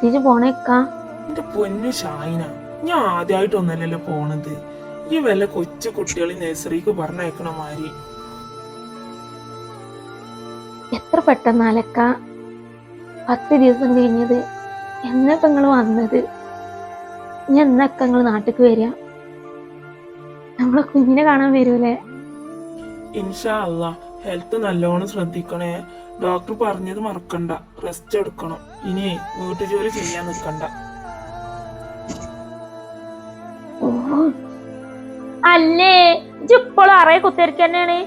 ശ്രദ്ധിച്ച് പോണേക്കാ എന്റെ പൊന്നു ഷായിന ഞാൻ ആദ്യമായിട്ടൊന്നല്ലല്ലോ പോണത്. ഈ വല്ല കൊച്ചു കുട്ടികളെ നഴ്സറിക്ക് പറഞ്ഞയക്കണ മാതിരി. എത്ര പെട്ടെന്നാലക്ക പത്ത് ദിവസം കഴിഞ്ഞത് എന്നൊക്കെ നിങ്ങൾ വന്നത്? ഞാൻ എന്നൊക്കെ നിങ്ങൾ നാട്ടിലേക്ക് വരിക? നമ്മളെ കുഞ്ഞിനെ കാണാൻ വരൂലേ? ഇൻഷാ അല്ല ഹെൽത്ത് നല്ലോണം ശ്രദ്ധിക്കണേ. ഡോക്ടർ പറഞ്ഞത് മറക്കണ്ട. റെസ്റ്റ് എടുക്കണം. ഇനി വീട്ടു ജോലി ചെയ്യാൻ നിൽക്കണ്ട. അല്ലേ? ഇപ്പോഴും അറേ കുത്തിരിക്കന്നെയാണ്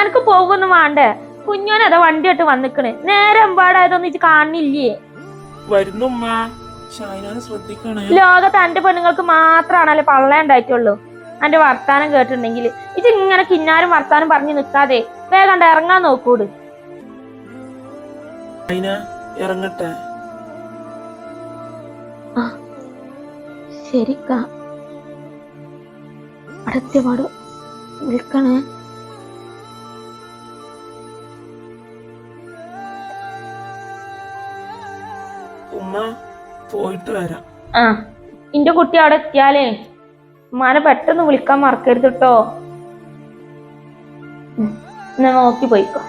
അനക്ക് പോകുന്നു വേണ്ടേ? കുഞ്ഞോനതാ വണ്ടി ഇട്ട് വന്നിക്കണ്. നേരെ എമ്പാടായതൊന്നും ഇച്ച് കാണില്ലേ വരുന്നുമ്മ ലോകത്ത് അന്റെ പെണ്ണുങ്ങൾക്ക് മാത്രാണല്ലേ പള്ള ഉണ്ടായിട്ടുള്ളൂ. അന്റെ വർത്താനം കേട്ടിട്ടുണ്ടെങ്കിൽ. ഇത് ഇങ്ങനെ കിന്നാരും വർത്താനം പറഞ്ഞു നിൽക്കാതെ വേഗം ഇറങ്ങാൻ നോക്കൂട്. ഇറങ്ങട്ടെ. ശരിക്ക. അടുത്തപാട് വിളിക്കണേ ഉമ്മ പോയിട്ട് വരാം. ആ ഇന്റെ കുട്ടി അവിടെ എത്തിയാലേ. ഉമ്മാനെ പെട്ടെന്ന് വിളിക്കാൻ മറക്കരുത് കേട്ടോ നോക്കി പോയിക്കോ.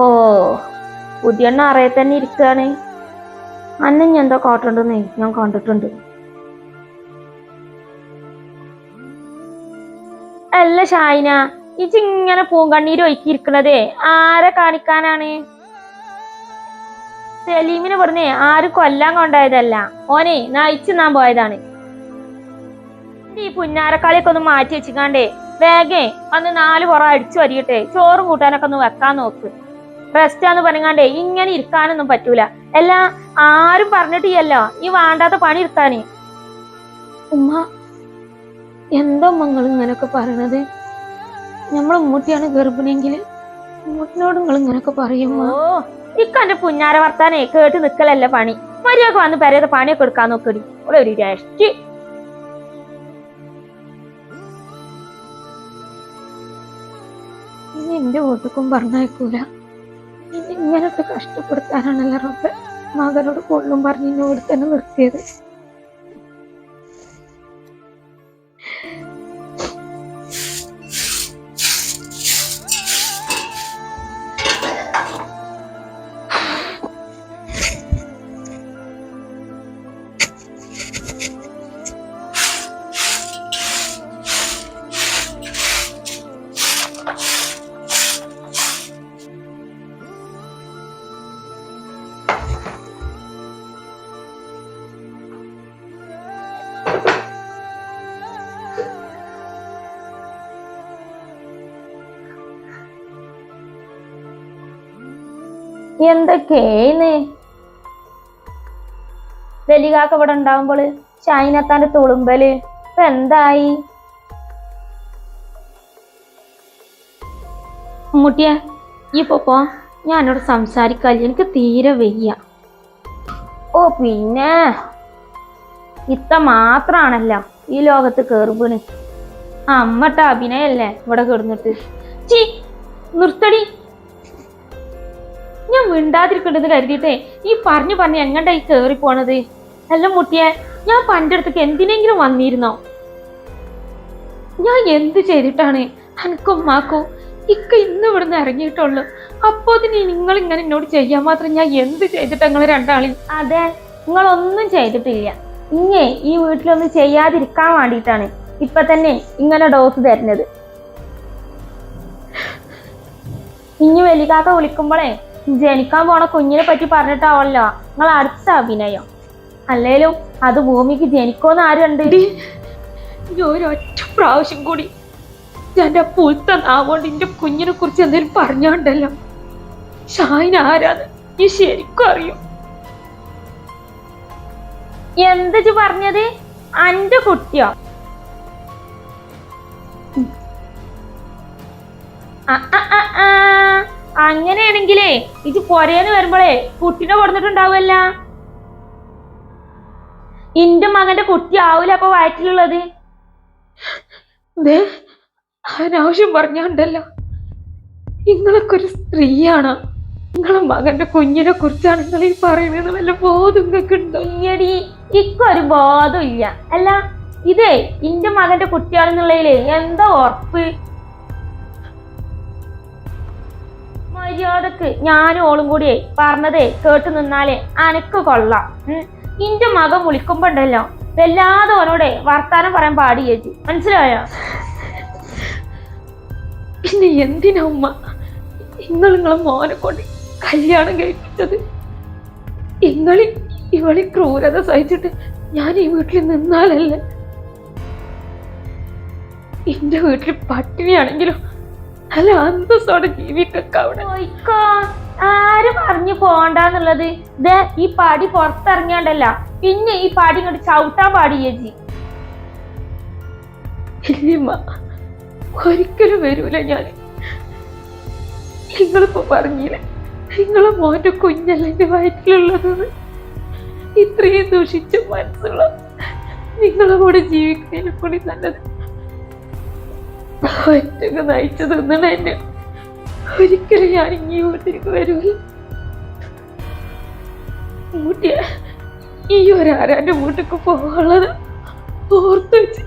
ഓ പുതിയ അറിയെ തന്നെ ഇരിക്കുകയാണ് അന്നെ ഞാൻ എന്തോ കാട്ടുണ്ടെന്നേ ഞാൻ കണ്ടിട്ടുണ്ട്. അല്ല ഷായിന ഇങ്ങനെ പൂങ്കണ്ണീര് ഒഴുക്കിയിരിക്കണതേ ആരെ കാണിക്കാനാണ്? സലീമിന് പറഞ്ഞേ ആരും കൊല്ലാൻ കൊണ്ടായതല്ല ഓനെ നയിച്ചു നാൻ പോയതാണ്. ഈ പുന്നാരക്കാളിയൊക്കെ ഒന്ന് മാറ്റി വെച്ചിക്കാണ്ടേ വേഗേ ഒന്ന് നാല് പുറം അടിച്ചു വരികട്ടെ ചോറും കൂട്ടാനൊക്കെ ഒന്ന് വെക്കാൻ നോക്ക്. റെസ്റ്റ് ആന്ന് പറഞ്ഞാണ്ടേ ഇങ്ങനെ ഇരിക്കാനൊന്നും പറ്റൂല. എല്ലാ ആരും പറഞ്ഞിട്ടില്ലല്ലോ ഈ വേണ്ടാത്ത പണി ഇരുത്താനേ. ഉമ്മ എന്തോ മങ്ങൾ ഇങ്ങനൊക്കെ പറയണത്? നമ്മളെ ഉമ്മൂട്ടിയാണ് ഗർഭിണിയെങ്കിൽ ഉമ്മൂട്ടിനോട് നിങ്ങൾ ഇങ്ങനൊക്കെ പറയുമോ ഇക്കന്റെ പുഞ്ഞാര വർത്താനെ കേട്ട് നിക്കലല്ല പണി? മര്യാദ വന്ന് പരേത പണിയൊക്കെ എടുക്കാൻ നോക്കടി ഇവിടെ ഒരു രഷ്ടി ഇനി എന്റെ വീട്ടിക്കും പറഞ്ഞയക്കൂല. ഇനി ഇങ്ങനത്തെ കഷ്ടപ്പെടുത്താനാണല്ലോ റബ്ബെ മകനോട് കൊള്ളും പറഞ്ഞ് ഇന്നെ ഇവിടെ തന്നെ നിർത്തിയത്. എന്തൊക്കെയാണ് വലികാക്ക ഇവിടെ ഉണ്ടാവുമ്പോൾ ഷൈനത്താന്റെ തുളുമ്പൽ ഇപ്പൊ എന്തായി? മുട്ടിയ ഈ പൊപ്പോ ഞാനോട് സംസാരിക്കാല്ല? എനിക്ക് തീരെ വയ്യ. ഓ പിന്നെ ഇത്ത മാത്രാണല്ലോ ഈ ലോകത്ത് കേറുമ്പണ് അമ്മട്ട അഭിനയല്ലേ ഇവിടെ കിടന്നിട്ട്. ചീ നിർത്തടി. ഞാൻ മിണ്ടാതിരിക്കണ്ടെന്ന് കരുതിയിട്ടേ ഈ പറഞ്ഞു പറഞ്ഞ് എങ്ങണ്ടായി കേറി പോണത്? അല്ല മുട്ടിയെ ഞാൻ പന്റെ അടുത്തേക്ക് എന്തിനെങ്കിലും വന്നിരുന്നോ? ഞാൻ എന്ത് ചെയ്തിട്ടാണ് അനക്കും മാക്കോ ഇക്ക ഇന്ന് ഇവിടുന്ന് ഇറങ്ങിയിട്ടുള്ളൂ? അപ്പോ തന്നെ നിങ്ങൾ ഇങ്ങനെ എന്നോട് ചെയ്യാൻ മാത്രം ഞാൻ എന്ത് ചെയ്തിട്ട് നിങ്ങൾ രണ്ടാളിൽ അതെ നിങ്ങളൊന്നും ചെയ്തിട്ടില്ല. ഇങ്ങേ ഈ വീട്ടിലൊന്നും ചെയ്യാതിരിക്കാൻ വേണ്ടിയിട്ടാണ് ഇപ്പൊ തന്നെ ഇങ്ങനെ ഡോസ് തരുന്നത്. ഇനി വലികാക്ക വിളിക്കുമ്പോഴേ ജനിക്കാൻ പോണ കുഞ്ഞിനെ പറ്റി പറഞ്ഞിട്ടാവല്ലോ. നിങ്ങൾ അടുത്ത അഭിനയം. അല്ലേലും അത് ഭൂമിക്ക് ജനിക്കോന്ന് ആരുണ്ട് ഒരൊറ്റ പ്രാവശ്യം കൂടി എന്റെ പുൽത്ത നാവുകൊണ്ട് എന്റെ കുഞ്ഞിനെ കുറിച്ച് എന്തെങ്കിലും പറഞ്ഞോണ്ടല്ലോ. ഷായിൻ ആരാന്ന് നീ ശരിക്കും അറിയും? എന്ത് പറഞ്ഞത്? അന്റെ കുട്ടിയോ? ആ, ആ, ആ. അങ്ങനെയാണെങ്കിലേ ഇത് പൊരേന്ന് വരുമ്പോഴേ കുട്ടിനെ കൊടുത്തിട്ടുണ്ടാവുമല്ല ഇന്റെ മകന്റെ കുട്ടി ആവൂല അപ്പൊ വയറ്റിലുള്ളത്. ദേ പറഞ്ഞോണ്ടല്ലോ. നിങ്ങളൊക്കെ ഒരു സ്ത്രീയാണ്. നിങ്ങളെ മകന്റെ കുഞ്ഞിനെ കുറിച്ചാണ് നിങ്ങൾ ഈ പറയുന്നത്. വല്ല ബോധം നിങ്ങൾക്ക് ഇക്കൊരു ബോധം ഇല്ല. അല്ല ഇതേ ഇന്റെ മകന്റെ കുട്ടിയാണെന്നുള്ളതിൽ എന്താ ഉറപ്പ്? മര്യാദയ്ക്ക് ഞാനും ഓളും കൂടിയേ പറഞ്ഞതേ കേട്ട് നിന്നാലേ അനക്ക് കൊള്ളാം. ഇന്റെ മകൻ വിളിക്കുമ്പോണ്ടല്ലോ വല്ലാതെ ഓനോടെ വർത്താനം പറയാൻ പാടി ചേച്ചി മനസ്സിലായോ? പിന്നെ എന്തിനാ ഉമ്മ നിങ്ങൾ നിങ്ങളെ മോനെ കൊണ്ട് കല്യാണം കഴിപ്പിച്ചത്? ഇങ്ങളി ഇവളി ക്രൂരത സഹിച്ചിട്ട് ഞാൻ ഈ വീട്ടിൽ നിന്നാലല്ലേ? എന്റെ വീട്ടിൽ പട്ടിണിയാണെങ്കിലും നല്ല അന്തസ്സോടെ ജീവിക്കൊക്കെ അവിടെ. ആര് പറഞ്ഞു പോണ്ടാന്നുള്ളത്. ദേ ഈ പാടി പുറത്തിറങ്ങാണ്ടല്ല പിന്നെ ഈ പാടി ഇങ്ങോട്ട് ചവിട്ടാൻ പാടിയേച്ചി ഇല്ലമ്മ ഒരിക്കലും വരൂല ഞാൻ നിങ്ങളിപ്പോ പറഞ്ഞില്ലേ? നിങ്ങളെ മോന്റെ കുഞ്ഞല്ല എന്റെ വയറ്റിലുള്ളത്. ഇത്രയും ദൂഷിച്ച മനസ്സുള്ള നിങ്ങളെ കൂടെ ജീവിക്കുന്നതിനെ കൂടി നല്ലത് ഒറ്റയ്ക്ക് നയിച്ചു തിന്നണ എന്നെ ഒരിക്കലും ഞാൻ ഇങ്ങോട്ടേക്ക് വീട്ടിലേക്ക് വരൂല. ഊട്ടിയ ഈ ഒരാരാന്റെ വീട്ടിലേക്ക് പോകാനുള്ളത് ഓർത്തു വെച്ച്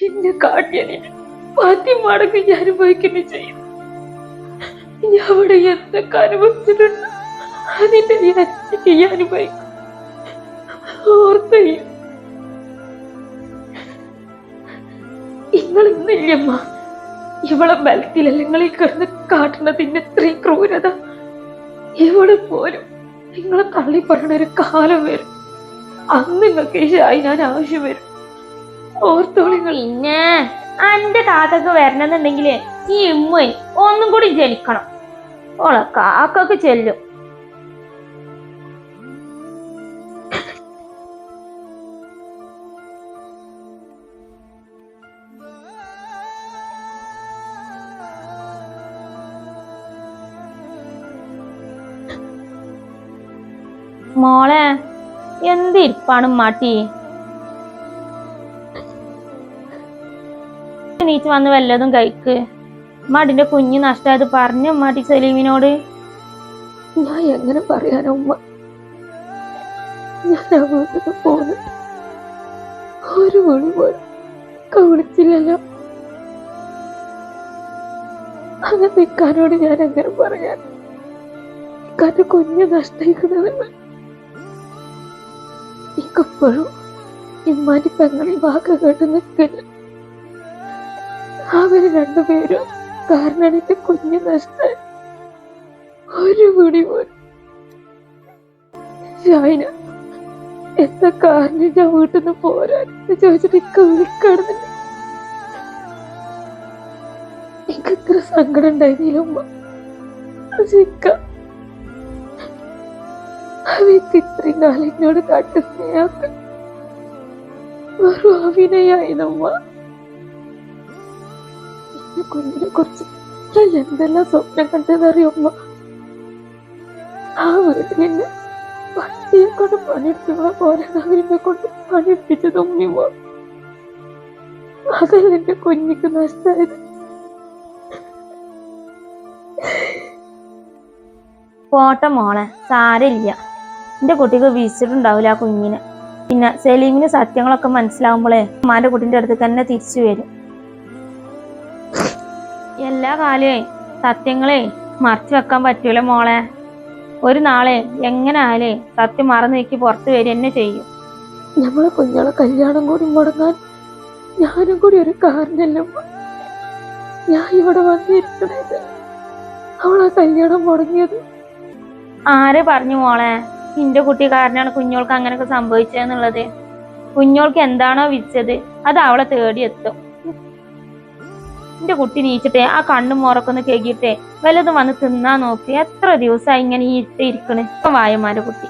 എന്നെ കാട്ടിയതിന് പാത്തി മടങ്ങി ഞാൻ അനുഭവിക്കുന്നു ചെയ്യും. ഞാൻ അവിടെ എന്തൊക്കെ അനുഭവിച്ചിട്ടുണ്ട്? അതിന്റെ ഞാൻ അനുഭവിക്കും. ഓർത്ത് ഇന്നില്ലമ്മ ഇവളെ ബലത്തിലല്ല നിങ്ങൾ ഈ കിടന്ന് കാട്ടുന്നതിന്റെ ഇത്രയും ക്രൂരത. ഇവൾ പോലും നിങ്ങളെ തള്ളി പറഞ്ഞൊരു കാലം വരും. അന്ന് നിങ്ങൾക്ക് ഞാൻ ആവശ്യം വരും. ഓർത്തോളിങ്ങൾ പിന്നെ അന്റെ കാക്കക്ക് വരണമെന്നുണ്ടെങ്കിൽ ഈ ഇമ്മ ഒന്നും കൂടി ജനിക്കണം. ഓളെ കാക്കക്ക് ചെല്ലും. എന്തിരിപ്പാണ് മാട്ടി. നീറ്റ് വന്ന് വല്ലതും കഴിക്ക്. മടിന്റെ കുഞ്ഞ് നഷ്ടമായത് പറഞ്ഞു മാട്ടി സലീമിനോട്. ഞാൻ എങ്ങനെ പറയാനോ ഉമ്മ? ഞാൻ ഒരു വിളി ഒക്കെ അങ്ങനെ നിക്കാനോട് ഞാൻ എങ്ങനെ പറയാൻ കുഞ്ഞ് നഷ്ടയിക്കുന്നത് എനിക്കെപ്പോഴും ഇമ്മാന്റെ പെങ്ങളിൽ വാക്ക് കേട്ട് നിൽക്കില്ല അവർ രണ്ടുപേരും കാരണം കുഞ്ഞു കുഞ്ഞ് നഷ്ടമായി ഒരു കുടി പോലും. ഷൈന എന്താ കാരണം ഞാൻ വീട്ടിൽ നിന്ന് പോരാൻ? ചോദിച്ചിട്ട് ഇക്ക വിളിക്കാടുന്നില്ല. എനിക്ക് ഇത്ര സങ്കടം ഉണ്ടായിരുന്നില്ല ഉമ്മ. പക്ഷെ ഇക്ക അവയ്ക്ക് ഇത്രയും കാലം എന്നോട് കാട്ട സ്നേഹമൊക്കെ വെറും അഭിനയായിരുന്നമ്മ എന്റെ കുഞ്ഞിനെ കുറിച്ച് ഞാൻ എന്തെല്ലാം സ്വപ്നം കണ്ടതറിയോ ഉമ്മ ആ വീട്ടിൽ എന്നെ പട്ടിയെ കൊണ്ട് പണിയെടുത്തുള്ള പോലെ അവരിനെ കൊണ്ട് പണിയെടുപ്പിച്ചത് ഉമ്മിമോ അതല്ല എന്റെ കുഞ്ഞിക്ക് നഷ്ടമായത് പോട്ടെ മോളെ സാരമില്ല. എന്റെ കുട്ടിക്ക് വീശിട്ടുണ്ടാവില്ല ആ കുഞ്ഞിനെ. പിന്നെ സലീമിന് സത്യങ്ങളൊക്കെ മനസ്സിലാവുമ്പോഴേ അമ്മാന്റെ കുട്ടിന്റെ അടുത്ത് തന്നെ തിരിച്ചു വരും. എല്ലാ കാലേ സത്യങ്ങളെ മറച്ചു വെക്കാൻ പറ്റൂല മോളെ. ഒരു നാളെ എങ്ങനെ ആലേ സത്യം മറന്നു നീക്കി പുറത്തു വരും എന്നെ ചെയ്യും. നമ്മളെ കുഞ്ഞാളെ കല്യാണം കൂടി മുടങ്ങാൻ ഞാനും കൂടി ഒരു കാരണല്ല. ഞാൻ ഇവിടെ വന്നിരിക്കണത്. അവളെ കല്യാണം മുടങ്ങിയത്. ആരെ പറഞ്ഞു മോളെ? നിന്റെ കുട്ടി കാരണമാണ് കുഞ്ഞോൾക്ക് അങ്ങനെയൊക്കെ സംഭവിച്ചതെന്നുള്ളത് കുഞ്ഞോൾക്ക് എന്താണോ വിധിച്ചത് അത് അവളെ തേടിയെത്തും എന്റെ കുട്ടി നീച്ചിട്ടേ ആ കണ്ണും മുറക്കൊന്ന് കേകിട്ടെ വല്ലതും വന്ന് തിന്നാ നോക്കി. എത്ര ദിവസമായി ഇങ്ങനെ ഈ ഇട്ട് ഇരിക്കണ്. വായമാരെ കുട്ടി.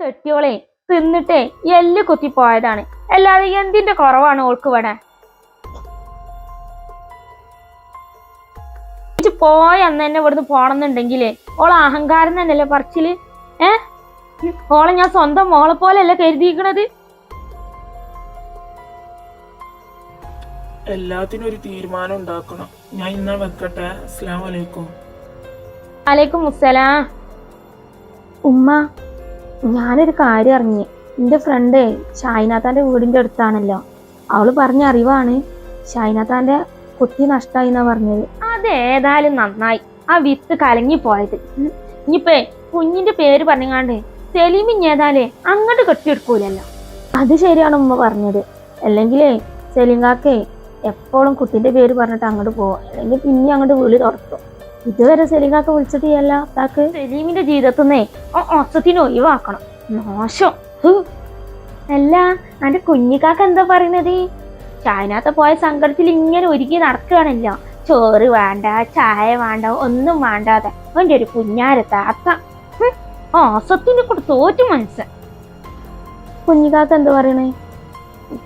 കെട്ടിയോളെ തിന്നിട്ടേ എല്ല് കുത്തി പോയതാണ്. അല്ലാതെ എന്തിന്റെ കുറവാണ് ഓൾക്ക് ഇവിടെ? പോയ അന്ന് തന്നെ ഇവിടുന്ന് പോണെന്നുണ്ടെങ്കിലേ ഓളെ അഹങ്കാരം തന്നെയല്ലേ പറച്ചിൽ? ഏ? ഓളെ ഞാൻ സ്വന്തം മോളെ പോലെയല്ല കരുതിയിരിക്കണത്? എല്ലാത്തിനും ഒരു തീരുമാനം ഉണ്ടാക്കണം. ഞാൻ ഇന്നാ വെക്കട്ടെ. അസ്സലാമു അലൈക്കും. അലൈക്കും അസ്സലാം ഉമ്മ ഞാനൊരു കാര്യം അറിഞ്ഞു. എന്റെ ഫ്രണ്ട് ഷായിനാത്താന്റെ വീടിന്റെ അടുത്താണല്ലോ. അവൾ പറഞ്ഞ അറിവാണ്. ഷായിനാത്താന്റെ കുട്ടി നഷ്ടമായി എന്നാ പറഞ്ഞത്. അതേതായാലും നന്നായി. ആ വിത്ത് കലങ്ങി പോയത്. ഇനിയിപ്പേ കുഞ്ഞിന്റെ പേര് പറഞ്ഞാണ്ട് സെലീമിങ് ഏതാലേ അങ്ങോട്ട് കെട്ടിയെടുക്കൂലല്ലോ. അത് ശരിയാണ് ഉമ്മ പറഞ്ഞത്. അല്ലെങ്കിലേ സെലിങ്കാക്കേ എപ്പോഴും കുട്ടിന്റെ പേര് പറഞ്ഞിട്ട് അങ്ങോട്ട് പോവാം. അല്ലെങ്കിൽ പിന്നെ അങ്ങോട്ട് വീട് തുറക്കും. ഇതുവരെ സെലീഖാക്ക് വിളിച്ചിട്ട് അല്ല താക്ക് സെലീമിന്റെ ജീവിതത്തിൽ നിന്നേ ഒഴിവാക്കണം. മോശം. അല്ല എന്റെ കുഞ്ഞിക്കാക്ക എന്താ പറയണത് ചൈനത്തെ പോയ സങ്കടത്തിൽ ഇങ്ങനെ ഒരുക്കി നടക്കുകയാണല്ലോ. ചോറ് വേണ്ട ചായ വേണ്ട ഒന്നും വേണ്ടാതെ. അവന്റെ ഒരു കുഞ്ഞാര താത്ത. ഓസത്തിനെ കൂടെ തോറ്റു മനസ്സ്. കുഞ്ഞിക്കാക്ക എന്താ പറയണേ?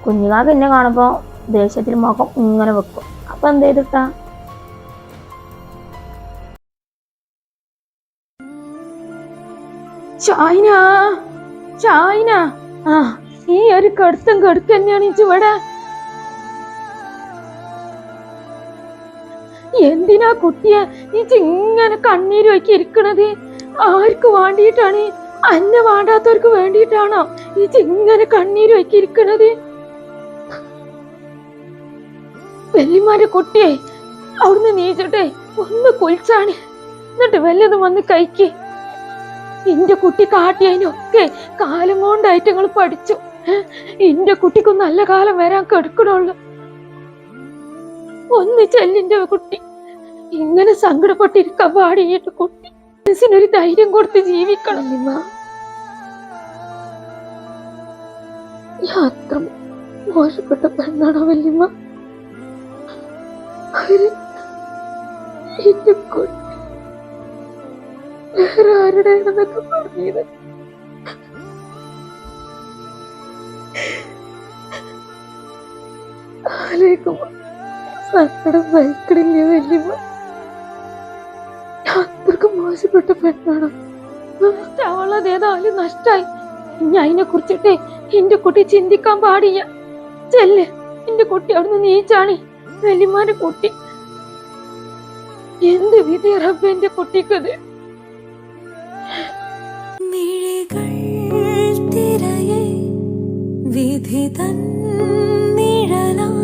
കുഞ്ഞിക്കാക്ക എന്നെ കാണുമ്പോ ദേഷ്യത്തിൽ മുഖം ഇങ്ങനെ വെക്കും. അപ്പൊ എന്ത് ചെയ്തിട്ടാ? ചായന ചൈന ആ ഈ ഒരു കടുത്തം കടുക്ക് തന്നെയാണ് ഇവിടെ എന്തിനാ കുട്ടിയെ ഇങ്ങനെ കണ്ണീര് വയ്ക്കി ഇരിക്കണത്? ആർക്ക് വേണ്ടിയിട്ടാണ്? അന്നെ വേണ്ടാത്തവർക്ക് വേണ്ടിയിട്ടാണോ ഇങ്ങനെ കണ്ണീര് വയ്ക്കി ഇരിക്കണത്? വല്യമാരെ കുട്ടിയെ അവിടുന്ന് നീച്ചിട്ടെ ഒന്ന് കുളിച്ചാണ്. എന്നിട്ട് വല്ലതും വന്ന് കഴിക്കേ. എന്റെ കുട്ടി കാട്ടിയതിനൊക്കെ കാലം കൊണ്ടായിട്ട് ഞങ്ങൾ പഠിച്ചു. എന്റെ കുട്ടിക്ക് നല്ല കാലം വരാൻ കെടുക്കണുള്ളു. ഒന്ന് ചെല്ലിന്റെ കുട്ടി. ഇങ്ങനെ സങ്കടപ്പെട്ടിരിക്കാൻ പാടിയിട്ട് കുട്ടി മനസ്സിനൊരു ധൈര്യം കൊടുത്ത് ജീവിക്കണം. നിമ്മ യാത്ര മോശപ്പെട്ട പെണ്ണാണോ വല്യമ്മ എന്റെ കുട്ടി. വേറെ ആരുടെ പറഞ്ഞത് സങ്കടം സഹിക്കണില്ലേ വല്യമ്മ? അത്രക്കും മോശപ്പെട്ട പെണ്ണാണ്? അവളത് ഏതായാലും നഷ്ടായി. ഇനി അതിനെ കുറിച്ചിട്ടേ എന്റെ കുട്ടി ചിന്തിക്കാൻ പാടില്ല. ചെല്ല് എന്റെ കുട്ടി അവിടുന്ന് നീച്ചാണി. വല്യമ്മാന്റെ കുട്ടി. എന്ത് വിധി റബ്ബ് എന്റെ കുട്ടിക്കത്? വിധി തന്നിഴലാ.